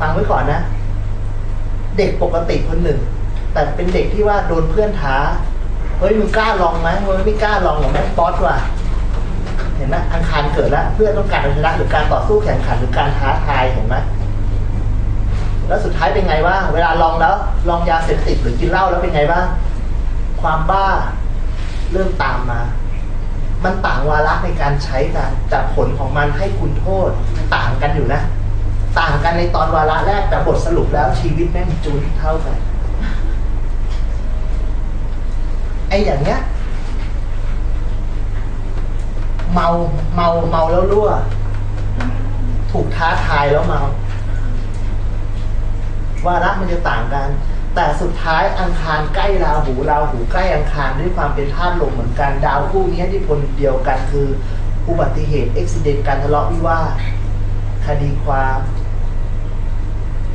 ฟังไว้ก่อนนะ เด็กปกติคนหนึ่ง แต่เป็นเด็กที่ว่าโดนเพื่อนท้า เฮ้ยมึงกล้าลองไหมมึงไม่กล้าลองหรอกแม่ป๊อตว่ะ เห็นไหมอังคารเกิดแล้ว เพื่อต้องการชนะหรือการต่อสู้แข่งขันหรือการท้าทายเห็นไหมแล้วสุดท้ายเป็นไงบ้าง เวลาลองแล้ว ลองยาเสพติดหรือกินเหล้าแล้วเป็นไงบ้าง ความบ้าเริ่มตามมา มันต่างวาระในการใช้กันแต่ผลของมันให้คุณโทษต่างกันอยู่นะ ต่างกันในตอนวาระแรกแต่บทสรุปแล้วชีวิตแม่งจูนเท่ากันไอ้อย่างเนี้ย เมาเมาเมาแล้วรั่ว ถูกท้าทายแล้วเมา วาระมันจะต่างกัน แต่สุดท้ายอังคารใกล้ราหูราหูใกล้อังคารด้วยความเป็นธาตุลมเหมือนกันดาวคู่นี้ที่พลเดียวกันคือ อุบัติเหตุอุบิเหตุการทะเลาะวิวาทคดีความ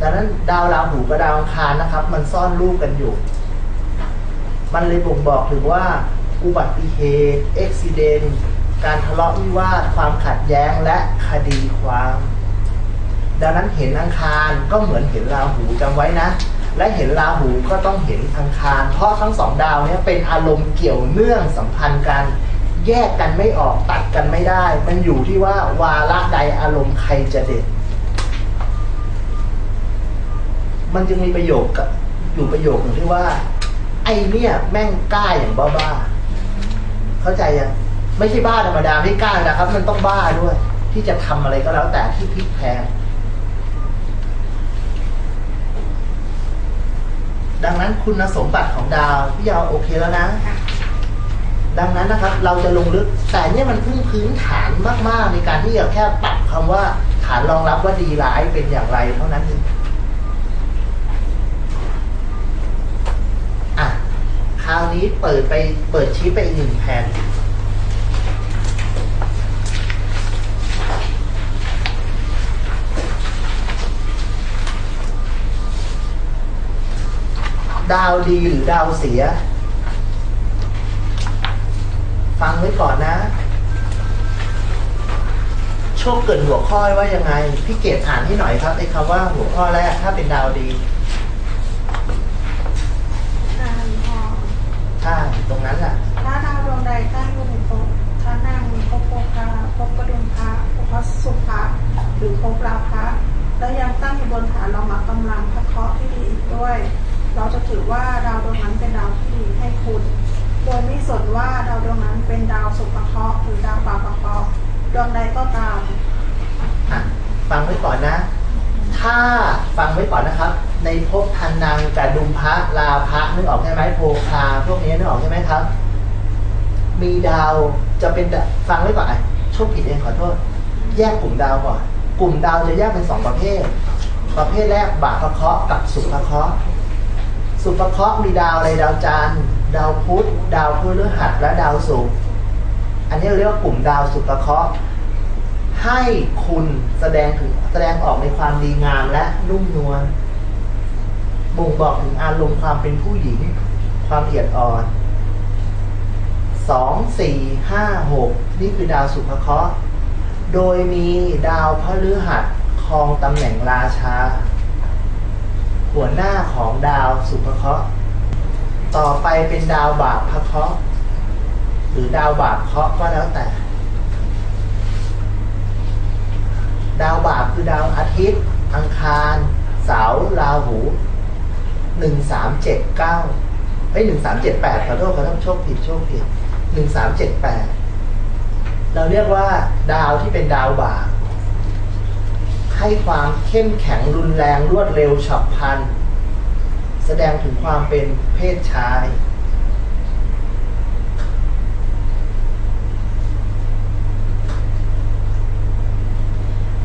ดังนั้นดาวราหูกับดาวอังคารนะครับ มันซ่อนรูปกันอยู่ มันเลยบ่งบอกถึงว่าอุบัติเหตุเอุบิเหตุการทะเลาะวิวาทความขัดแย้งและคดีความ ดังนั้นเห็นอังคารก็เหมือนเห็นราหูจำไว้นะ และเห็นราหูก็ต้องเห็นอังคาร เพราะทั้งสองดาวเนี้เป็นอารมณ์เกี่ยวเนื่องสัมพันธ์กัน แยกกันไม่ออกตัดกันไม่ได้ มันอยู่ที่ว่าวาระใดอารมณ์ใครจะเด่น มันจึงมีประโยคกับอยู่ประโยคหนึ่งที่ว่า ไอเนี่ยแม่งกล้าอย่างบ้าๆเข้าใจยังไม่ใช่บ้าธรรมดาไม่กล้านะครับ มันต้องบ้าด้วย ที่จะทำอะไรก็แล้วแต่ที่พลิกแพลงดังนั้นคุณสมบัติของดาวพี่ยาวโอเคแล้วนะ ดังนั้นนะครับ เราจะลงลึกแต่เนี่ยมันเพิ่งพื้นฐานมาก ๆ ในการที่จะแค่ปรับคำว่าฐานรองรับว่าดีร้ายเป็นอย่างไรเท่านั้นเองอะ คราวนี้เปิดไปเปิดชี้ไปอีกหนึ่งแผ่นดาวดีหรือดาวเสีย ฟังไว้ก่อนนะ โชคเกิดหัวข้อว่ายังไง พี่เกดอ่านให้หน่อยครับไอ้คำว่าหัวข้อแรกถ้าเป็นดาวดี การพอ ใช่ ตรงนั้นแหละถ้าดาวดวงใดตั้งอยู่ในภพถ้านั่งภพโภคาภพกระดุมพระภพสุภะหรือภพราภะและยังตั้งอยู่บนฐานรองรับกำลังพระเคราะห์ที่ดีอีกด้วย เราจะถือว่าดาวดวงนั้นเป็นดาวที่ดีให้คุณ โดยไม่สนว่าดาวดวงนั้นเป็นดาวสุภเคราะห์หรือดาวบาปเคราะห์ดวงใดก็ตาม อะ ฟังไว้ก่อนนะ ถ้าฟังไว้ก่อนนะครับ ในภพทันนังกระดุมพระลาพระนึกออกใช่ไหมโพคาพวกนี้นึกออกใช่ไหมครับ มีดาวจะเป็นฟังไว้ก่อนอะโชคผิดเองขอโทษ แยกกลุ่มดาวก่อนกลุ่มดาวจะแยกเป็นสองประเภท ประเภทแรกบาปะเคราะห์กับสุภเคราะห์สุภเคราะห์มีดาวอะไรดาวจันทร์ดาวพุธดาวพฤหัสและดาวศุกร์อันนี้เราเรียกว่ากลุ่มดาวสุภเคราะห์ ให้คุณแสดงถึงแสดงออกในความดีงามและนุ่มนวลบ่งบอกถึงอารมณ์ความเป็นผู้หญิง ความเอียดอ่อนสองสี่ห้าหกนี่คือดาวสุภเคราะห์โดยมีดาวพฤหัสครองตำแหน่งราชา หัวหน้าของดาวสุภเคราะห์ต่อไปเป็นดาวบาปพระเคราะห์หรือดาวบาปเคราะห์ก็แล้วแต่ ดาวบาปคือดาวอาทิตย์ อังคารเสาร์ราหูหนึ่งสามเจ็ดเก้าเอ้ยหนึ่งสามเจ็ดแปดขอโทษขอโทษโชคผิดโชคผิดหนึ่งสามเจ็ดแปดเราเรียกว่าดาวที่เป็นดาวบาปให้ความเข้มแข็งรุนแรงรวดเร็วฉับพลัน แสดงถึงความเป็นเพศชาย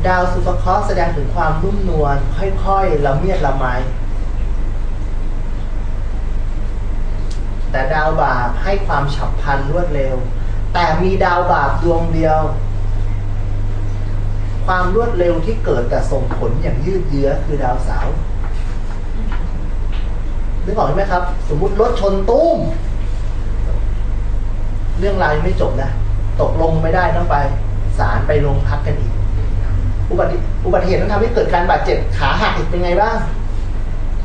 ดาวสุภเคราะห์แสดงถึงความนุ่มนวลค่อยๆละเมียดละไมแต่ดาวบาปให้ความฉับพลันรวดเร็ว แต่มีดาวบาปดวงเดียว ความรวดเร็วที่เกิดแต่ส่งผลอย่างยืดเยื้อคือดาวเสาร์นึกออกไหมครับ สมมุติรถชนตุ้ม เรื่องราวยังไม่จบนะ ตกลงไม่ได้ต้องไปศาลไปโรงพักกันอีก อุบัติอุบัติเหตุนั้นทำให้เกิดการบาดเจ็บขาหักอีกเป็นไงบ้าง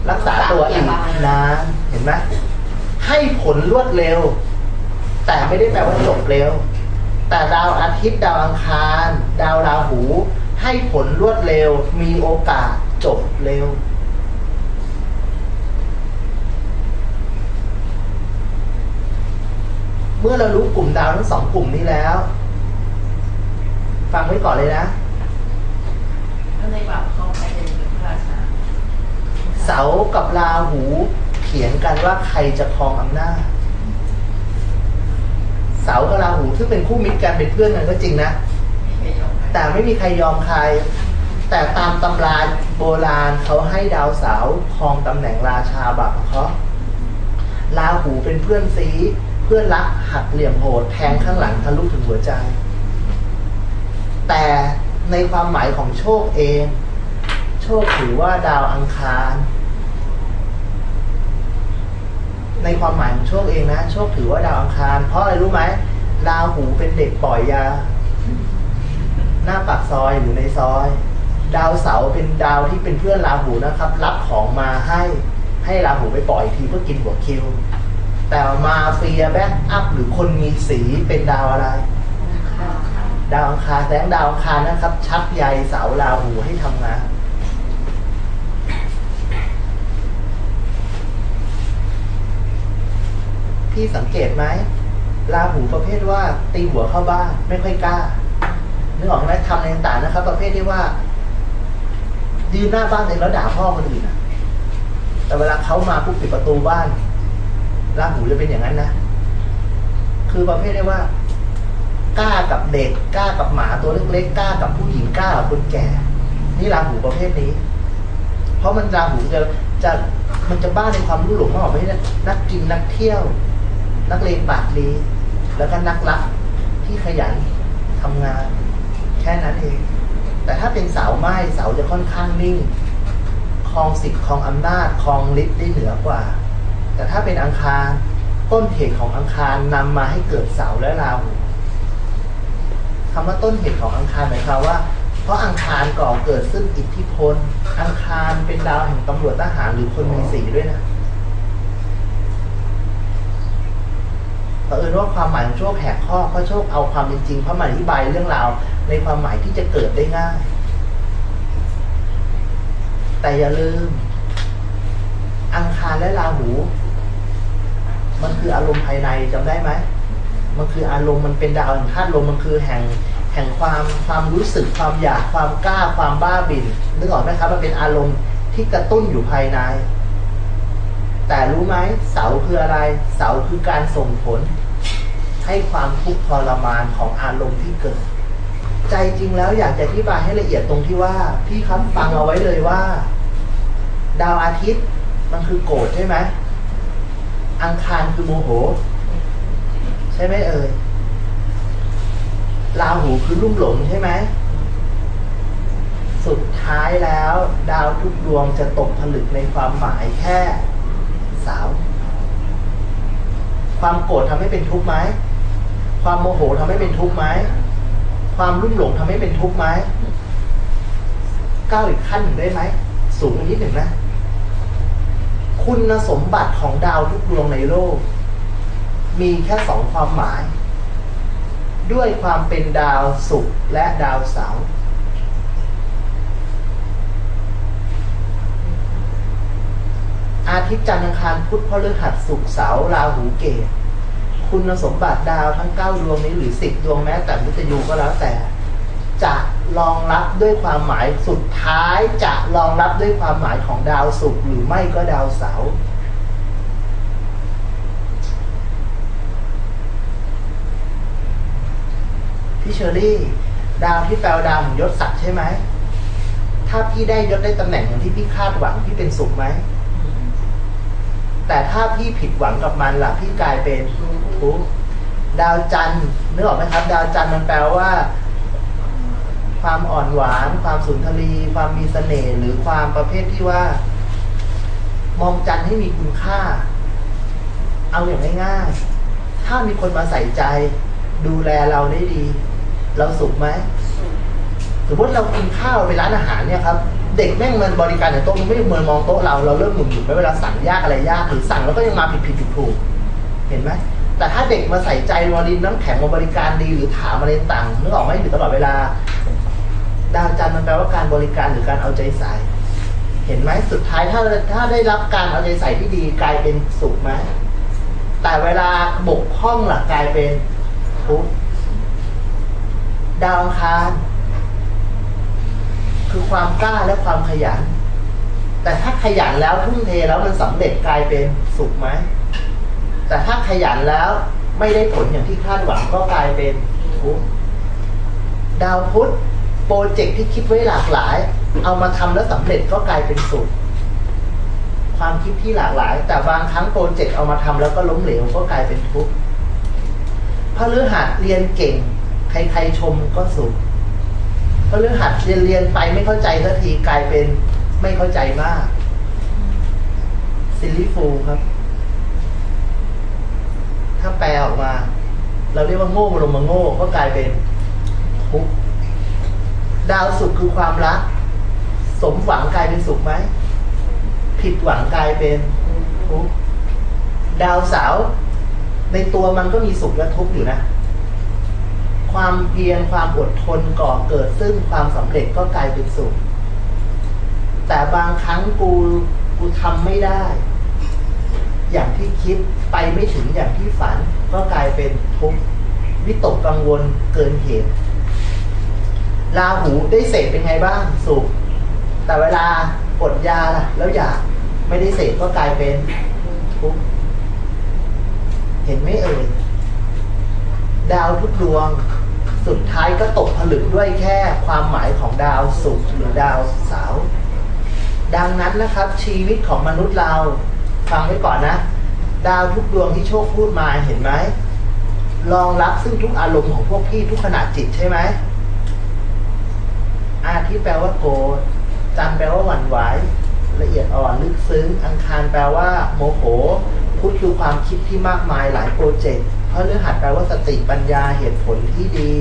รักษาตัวอีกนานเห็นไหมให้ผลรวดเร็ว แต่ไม่ได้แปลว่าจบเร็ว แต่ดาวอาทิตย์ดาวอังคาร ดาวราหู ให้ผลรวดเร็ว มีโอกาสจบเร็วเมื่อเรารู้กลุ่มดาวทั้งสองกลุ่มนี้แล้ว ฟังไว้ก่อนเลยนะแล้วในแบบ เสากับราหูเขียนกันว่าใครจะครองอำนาจ เสากับราหูซึ่งเป็นคู่มิตรกันเป็นเพื่อนกันก็จริงนะ แต่ไม่มีใครยอมใคร แต่ตามตำราโบราณเขาให้ดาวเสาครองตำแหน่งราชาบัพเคราะราหูเป็นเพื่อนซีเพื่อนรักหักเหลี่ยมโหดแทงข้างหลังทะลุถึงหัวใจ แต่ในความหมายของโชคเอง โชคถือว่าดาวอังคาร ในความหมายของโชคเองนะโชคถือว่าดาวอังคาร เพราะอะไรรู้ไหมราหูเป็นเด็กปล่อยยา หน้าปากซอยอยู่ในซอย ดาวเสาร์เป็นดาวที่เป็นเพื่อนราหูนะครับ รับของมาให้ให้ราหูไปปล่อยทีเพื่อกินหัวคิว แต่มาเฟียแบ็กอัพหรือคนมีสีเป็นดาวอะไรดาวอังคารแสดงดาวอังคารนะครับ ชักใยเสาราหูให้ทำงาน พี่สังเกตไหมราหูประเภทว่าตีหัวเข้าบ้านไม่ค่อยกล้านึกออกไหมทำอะไรต่างๆนะครับ ประเภทที่ว่ายืนหน้าบ้านเองแล้วด่าพ่อคนอื่นนะแต่เวลาเขามาปุ๊บปิดประตูบ้านราหูจะเป็นอย่างนั้นนะคือประเภทที่ว่ากล้ากับเด็กกล้ากับหมาตัวเล็กๆกล้ากับผู้หญิงกล้ากับคนแก่ นี่ราหูประเภทนี้ เพราะมันราหูจะจะมันจะบ้าในความรู้หลงมากกว่าประเภทนักกินนักเที่ยว นักเลงปากดี แล้วก็นักรักที่ขยันทำงาน แค่นั้นเอง แต่ถ้าเป็นสาวไม้สาวจะค่อนข้างนิ่งครองสิทธิ์ครองอำนาจครองฤทธิ์ได้เหนือกว่า แต่ถ้าเป็นอังคารต้นเหตุของอังคารนำมาให้เกิดเสาและราหูคำว่าต้นเหตุของอังคารหมายความว่า เพราะอังคารก่อเกิดซึ่งอิทธิพล อังคารเป็นดาวแห่งตำรวจทหารหรือคนมีสีด้วยนะ เผอิญว่าความหมายของโชคแหกข้อเพราะโชคเอาความเป็นจริงเพราะมาอธิบายเรื่องราวในความหมายที่จะเกิดได้ง่าย แต่อย่าลืม อังคารและราหู มันคืออารมณ์ภายในจำได้ไหมมันคืออารมณ์มันเป็นดาวแห่งธาตุลมมันคือแห่งแห่งความความรู้สึกความอยากความกล้าความบ้าบินนึกออกไหมครับ มันเป็นอารมณ์ที่กระตุ้นอยู่ภายใน แต่รู้ไหมเสาคืออะไร เสาคือการส่งผล ให้ความทุกข์ทรมานของอารมณ์ที่เกิด ใจจริงแล้วอยากจะอธิบายให้ละเอียดตรงที่ว่า พี่ครับฟังเอาไว้เลยว่า ดาวอาทิตย์มันคือโกรธใช่ไหมอังคารคือโมโห ใช่ไหมเอ่ยราหูคือลุ่มหลงใช่ไหม สุดท้ายแล้ว ดาวทุกดวงจะตกผลึกในความหมายแค่ สาว ความโกรธทำให้เป็นทุกข์ไหมความโมโหทำให้เป็นทุกข์ไหมความรุ่มหลงทำให้เป็นทุกข์ไหมก้าวอีกขั้นหนึ่งได้ไหมสูงอีกนิดหนึ่งนะ คุณสมบัติของดาวทุกดวงในโลก มีแค่สองความหมาย ด้วยความเป็นดาวศุกร์และดาวเสาร์ อาทิตย์จันทร์อังคารพุธพฤหัสศุกร์เสาร์ราหูเกตคุณสมบัติดาวทั้งเก้าดวงนี้หรือสิบดวงแม้แต่มุตยูก็แล้วแต่ จะรองรับด้วยความหมายสุดท้ายจะรองรับด้วยความหมายของดาวศุกร์หรือไม่ก็ดาวเสาร์พี่เชอรี่ ดาวที่แปลว่าดาวของยศศักดิ์ใช่ไหมถ้าพี่ได้ยศได้ตำแหน่งอย่างที่พี่คาดหวังพี่เป็นสุขไหม แต่ถ้าพี่ผิดหวังกับมันล่ะพี่กลายเป็นทุกข์ดาวจันทร์นึกออกไหมครับ ดาวจันทร์มันแปลว่า ความอ่อนหวาน ความสุนทรีความมีเสน่ห์หรือความประเภทที่ว่า มองจันทร์ให้มีคุณค่า เอาอย่างง่ายๆถ้ามีคนมาใส่ใจ ดูแลเราได้ดี เราสุขไหมสมมติเรากินข้าวไปร้านอาหารเนี่ยครับ เด็กแม่งมันบริการในโต๊ะมันไม่เมือนมองโต๊ะเราเราเริ่มหนุ่มๆไปเวลาสั่งยากอะไรยากหรือสั่งแล้วก็ยังมาผิดผิดถูกถูกเห็นไหมแต่ถ้าเด็กมาใส่ใจมารินน้ำแข็งมาบริการดีหรือถามอะไรต่างนึกออกไหมอยู่ตลอดเวลาดาวจันทร์มันแปลว่าการบริการหรือการเอาใจใส่ เห็นไหมสุดท้ายถ้าถ้าได้รับการเอาใจใส่ที่ดีกลายเป็นสุขไหมแต่เวลาบกพร่องล่ะกลายเป็นทุกดาวอังคาร คือความกล้าและความขยัน แต่ถ้าขยันแล้วทุ่มเทแล้วมันสำเร็จกลายเป็นสุขไหม แต่ถ้าขยันแล้วไม่ได้ผลอย่างที่คาดหวังก็กลายเป็นทุกข์ดาวพุธโปรเจกต์ที่คิดไว้หลากหลาย เอามาทำแล้วสำเร็จก็กลายเป็นสุขความคิดที่หลากหลาย แต่บางครั้งโปรเจกต์เอามาทำแล้วก็ล้มเหลวก็กลายเป็นทุกข์พฤหัสเรียนเก่ง ใครๆชมก็สุข พฤหัสเรียนเรียนไปไม่เข้าใจสักทีกลายเป็นไม่เข้าใจมากซิลลิฟูครับ ถ้าแปลออกมา เราเรียกว่าโง่ลงมาโง่ก็กลายเป็นทุกดาวสุขคือความรัก สมหวังกลายเป็นสุขไหม ผิดหวังกลายเป็นทุกดาวเสาร์ในตัวมันก็มีสุขและทุกข์อยู่นะ ความเพียรความอดทนก่อเกิดซึ่งความสำเร็จก็กลายเป็นสุข แต่บางครั้งกูกูทำไม่ได้ อย่างที่คิดไปไม่ถึงอย่างที่ฝันก็กลายเป็นทุกข์วิตกกังวลเกินเหตุลาหูได้เสพเป็นไงบ้างสุข แต่เวลากดยาล่ะ แล้วอยากไม่ได้เสพก็กลายเป็นทุกข์เห็นไหมเอ่ย ดาวทุกดวง สุดท้ายก็ตกผลึกด้วยแค่ความหมายของดาวศุกร์หรือดาวเสาร์ดังนั้นนะครับ ชีวิตของมนุษย์เราฟังไว้ก่อนนะ ดาวทุกดวงที่โชคพูดมาเห็นไหมรองรับซึ่งทุกอารมณ์ของพวกพี่ทุกขณะจิตใช่ไหมอาทิตย์แปลว่าโกรธจันแปลว่าหวั่นไหวละเอียดอ่อนลึกซึ้ง อังคารแปลว่า โมโห พุธคือความคิดที่มากมายหลายโปรเจกต์ พระฤหัสแปลว่าสติปัญญาเหตุผลที่ดี